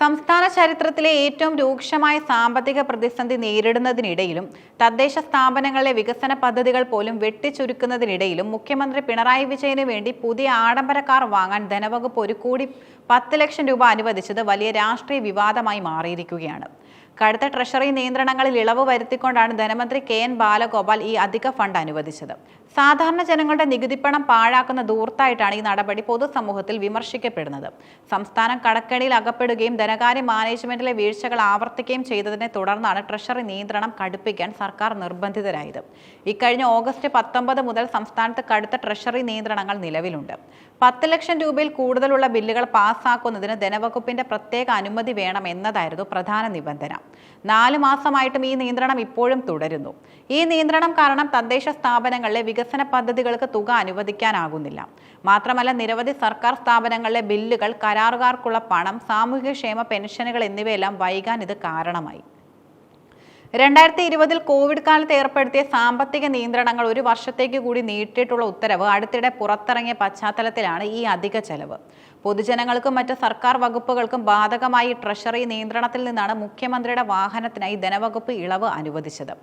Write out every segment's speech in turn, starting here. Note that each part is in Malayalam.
സംസ്ഥാന ചരിത്രത്തിലെ ഏറ്റവും രൂക്ഷമായ സാമ്പത്തിക പ്രതിസന്ധി നേരിടുന്നതിനിടയിലും തദ്ദേശ സ്ഥാപനങ്ങളിലെ വികസന പദ്ധതികൾ പോലും വെട്ടിച്ചുരുക്കുന്നതിനിടയിലും മുഖ്യമന്ത്രി പിണറായി വിജയന് വേണ്ടി പുതിയ ആഡംബര കാർ വാങ്ങാൻ ധനവകുപ്പ് ഒരു കോടി പത്ത് ലക്ഷം രൂപ അനുവദിച്ചത് വലിയ രാഷ്ട്രീയ വിവാദമായി മാറിയിരിക്കുകയാണ്. കടുത്ത ട്രഷറി നിയന്ത്രണങ്ങളിൽ ഇളവ് വരുത്തിക്കൊണ്ടാണ് ധനമന്ത്രി കെ എൻ ബാലഗോപാൽ ഈ അധിക ഫണ്ട് അനുവദിച്ചത്. സാധാരണ ജനങ്ങളുടെ നികുതിപ്പണം പാഴാക്കുന്ന ദൂർത്തായിട്ടാണ് ഈ നടപടി പൊതുസമൂഹത്തിൽ വിമർശിക്കപ്പെടുന്നത്. സംസ്ഥാനം കടക്കണിയിൽ അകപ്പെടുകയും ധനകാര്യ മാനേജ്മെന്റിലെ വീഴ്ചകൾ ആവർത്തിക്കുകയും ചെയ്തതിനെ തുടർന്നാണ് ട്രഷറി നിയന്ത്രണം കടുപ്പിക്കാൻ സർക്കാർ നിർബന്ധിതരായത്. ഇക്കഴിഞ്ഞ ഓഗസ്റ്റ് പത്തൊമ്പത് മുതൽ സംസ്ഥാനത്ത് കടുത്ത ട്രഷറി നിയന്ത്രണങ്ങൾ നിലവിലുണ്ട്. പത്ത് ലക്ഷം രൂപയിൽ കൂടുതലുള്ള ബില്ലുകൾ പാസ്സാക്കുന്നതിന് ധനവകുപ്പിന്റെ പ്രത്യേക അനുമതി വേണം എന്നതായിരുന്നു പ്രധാന നിബന്ധന. നാല് മാസമായിട്ടും ഈ നിയന്ത്രണം ഇപ്പോഴും തുടരുന്നു. ഈ നിയന്ത്രണം കാരണം തദ്ദേശ സ്ഥാപനങ്ങളിലെ വികസന പദ്ധതികൾക്ക് തുക അനുവദിക്കാനാകുന്നില്ല. മാത്രമല്ല നിരവധി സർക്കാർ സ്ഥാപനങ്ങളിലെ ബില്ലുകൾ കരാറുകാർക്കുള്ള പണം സാമൂഹികക്ഷേമ പെൻഷനുകൾ എന്നിവയെല്ലാം വൈകാൻ ഇത് കാരണമായി. രണ്ടായിരത്തി ഇരുപതിൽ കോവിഡ് കാലത്ത് ഏർപ്പെടുത്തിയ സാമ്പത്തിക നിയന്ത്രണങ്ങൾ ഒരു വർഷത്തേക്ക് കൂടി നീട്ടിയിട്ടുള്ള ഉത്തരവ് അടുത്തിടെ പുറത്തിറങ്ങിയ പശ്ചാത്തലത്തിലാണ് ഈ അധിക ചെലവ്. പൊതുജനങ്ങൾക്കും മറ്റ് സർക്കാർ വകുപ്പുകൾക്കും ബാധകമായി ട്രഷറി നിയന്ത്രണത്തിൽ നിന്നാണ് മുഖ്യമന്ത്രിയുടെ വാഹനത്തിനായി ധനവകുപ്പ് ഇളവ് അനുവദിച്ചത്.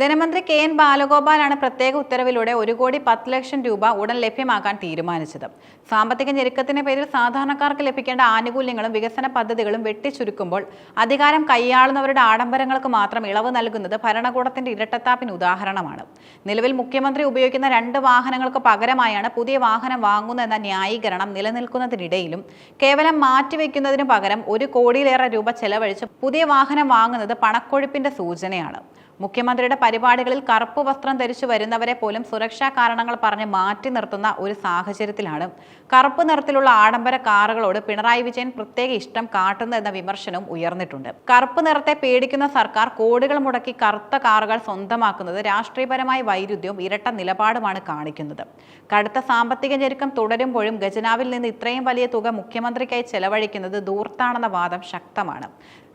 ധനമന്ത്രി കെ എൻ ബാലഗോപാലാണ് പ്രത്യേക ഉത്തരവിലൂടെ ഒരു കോടി പത്ത് ലക്ഷം രൂപ ഉടൻ ലഭ്യമാക്കാൻ തീരുമാനിച്ചത്. സാമ്പത്തിക ഞെരുക്കത്തിന്റെ പേരിൽ സാധാരണക്കാർക്ക് ലഭിക്കേണ്ട ആനുകൂല്യങ്ങളും വികസന പദ്ധതികളും വെട്ടിച്ചുരുക്കുമ്പോൾ അധികാരം കൈയാളുന്നവരുടെ ആഡംബരങ്ങൾക്ക് മാത്രം ഇളവ് നൽകുന്നത് ഭരണകൂടത്തിന്റെ ഇരട്ടത്താപ്പിന് ഉദാഹരണമാണ്. നിലവിൽ മുഖ്യമന്ത്രി ഉപയോഗിക്കുന്ന രണ്ട് വാഹനങ്ങൾക്ക് പകരമായാണ് പുതിയ വാഹനം വാങ്ങുന്നതെന്ന ന്യായീകരണം നിലനിൽക്കുന്നതിനിടയിലും കേവലം മാറ്റിവെക്കുന്നതിന് പകരം ഒരു കോടിയിലേറെ രൂപ ചെലവഴിച്ച് പുതിയ വാഹനം വാങ്ങുന്നത് പണക്കൊഴുപ്പിന്റെ സൂചനയാണ്. മുഖ്യമന്ത്രിയുടെ പരിപാടികളിൽ കറുപ്പ് വസ്ത്രം ധരിച്ചു വരുന്നവരെ പോലും സുരക്ഷാ കാരണങ്ങൾ പറഞ്ഞ് മാറ്റി നിർത്തുന്ന ഒരു സാഹചര്യത്തിലാണ്. കറുപ്പ് നിറത്തിലുള്ള ആഡംബര കാറുകളോട് പിണറായി വിജയൻ പ്രത്യേക ഇഷ്ടം കാട്ടുന്നു എന്ന വിമർശനവും ഉയർന്നിട്ടുണ്ട്. കറുപ്പ് നിറത്തെ പേടിക്കുന്ന സർക്കാർ കോടികൾ മുടക്കി കറുത്ത കാറുകൾ സ്വന്തമാക്കുന്നത് രാഷ്ട്രീയപരമായ വൈരുദ്ധ്യവും ഇരട്ട നിലപാടുമാണ് കാണിക്കുന്നത്. കടുത്ത സാമ്പത്തിക ഞെരുക്കം തുടരുമ്പോഴും ഖജനാവിൽ നിന്ന് ഇത്രയും വലിയ തുക മുഖ്യമന്ത്രിക്കായി ചെലവഴിക്കുന്നത് ദൂർത്താണെന്ന വാദം ശക്തമാണ്.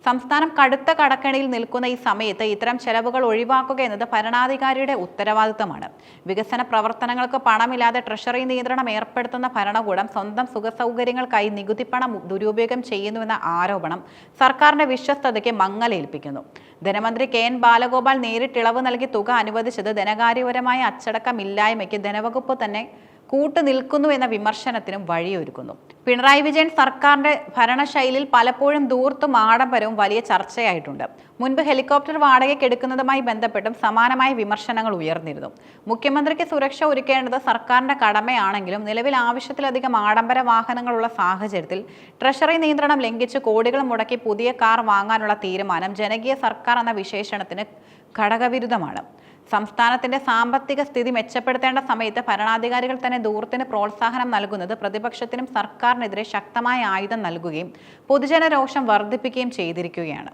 സംസ്ഥാനം കടുത്ത കടക്കണിയിൽ നിൽക്കുന്ന ഈ സമയത്ത് ഇത്തരം ചെലവുകൾ ഒഴിവാക്കുക എന്നത് ഭരണാധികാരിയുടെ ഉത്തരവാദിത്തമാണ്. വികസന പ്രവർത്തനങ്ങൾക്ക് പണമില്ലാതെ ട്രഷറി നിയന്ത്രണം ഏർപ്പെടുത്തുന്ന ഭരണകൂടം സ്വന്തം സുഖസൗകര്യങ്ങൾക്കായി നികുതി പണം ദുരുപയോഗം ചെയ്യുന്നുവെന്ന ആരോപണം സർക്കാരിന്റെ വിശ്വസ്തതയ്ക്ക് മങ്ങലേൽപ്പിക്കുന്നു. ധനമന്ത്രി കെ എൻ ബാലഗോപാൽ നേരിട്ടിളവ് നൽകി തുക അനുവദിച്ചത് ധനകാര്യപരമായ അച്ചടക്കമില്ലായ്മയ്ക്ക് ധനവകുപ്പ് തന്നെ കൂട്ടുനിൽക്കുന്നു എന്ന വിമർശനത്തിനും വഴിയൊരുക്കുന്നു. പിണറായി വിജയൻ സർക്കാരിന്റെ ഭരണശൈലിയിൽ പലപ്പോഴും ദൂർത്തും ആഡംബരവും വലിയ ചർച്ചയായിട്ടുണ്ട്. മുൻപ് ഹെലികോപ്റ്റർ വാടകയ്ക്ക് എടുക്കുന്നതുമായി ബന്ധപ്പെട്ടും സമാനമായ വിമർശനങ്ങൾ ഉയർന്നിരുന്നു. മുഖ്യമന്ത്രിക്ക് സുരക്ഷ ഒരുക്കേണ്ടത് സർക്കാരിന്റെ കടമയാണെങ്കിലും നിലവിൽ ആവശ്യത്തിലധികം ആഡംബര വാഹനങ്ങളുള്ള സാഹചര്യത്തിൽ ട്രഷറി നിയന്ത്രണം ലംഘിച്ച് കോടികൾ മുടക്കി പുതിയ കാർ വാങ്ങാനുള്ള തീരുമാനം ജനകീയ സർക്കാർ എന്ന വിശേഷണത്തിന് ഘടകവിരുദ്ധമാണ്. സംസ്ഥാനത്തിന്റെ സാമ്പത്തിക സ്ഥിതി മെച്ചപ്പെടുത്തേണ്ട സമയത്ത് ഭരണാധികാരികൾ തന്നെ ദൂരത്തിന് പ്രോത്സാഹനം നൽകുന്നത് പ്രതിപക്ഷത്തിനും സർക്കാരിനെതിരെ ശക്തമായ ആയുധം നൽകുകയും പൊതുജന രോഷം വർദ്ധിപ്പിക്കുകയും ചെയ്തിരിക്കുകയാണ്.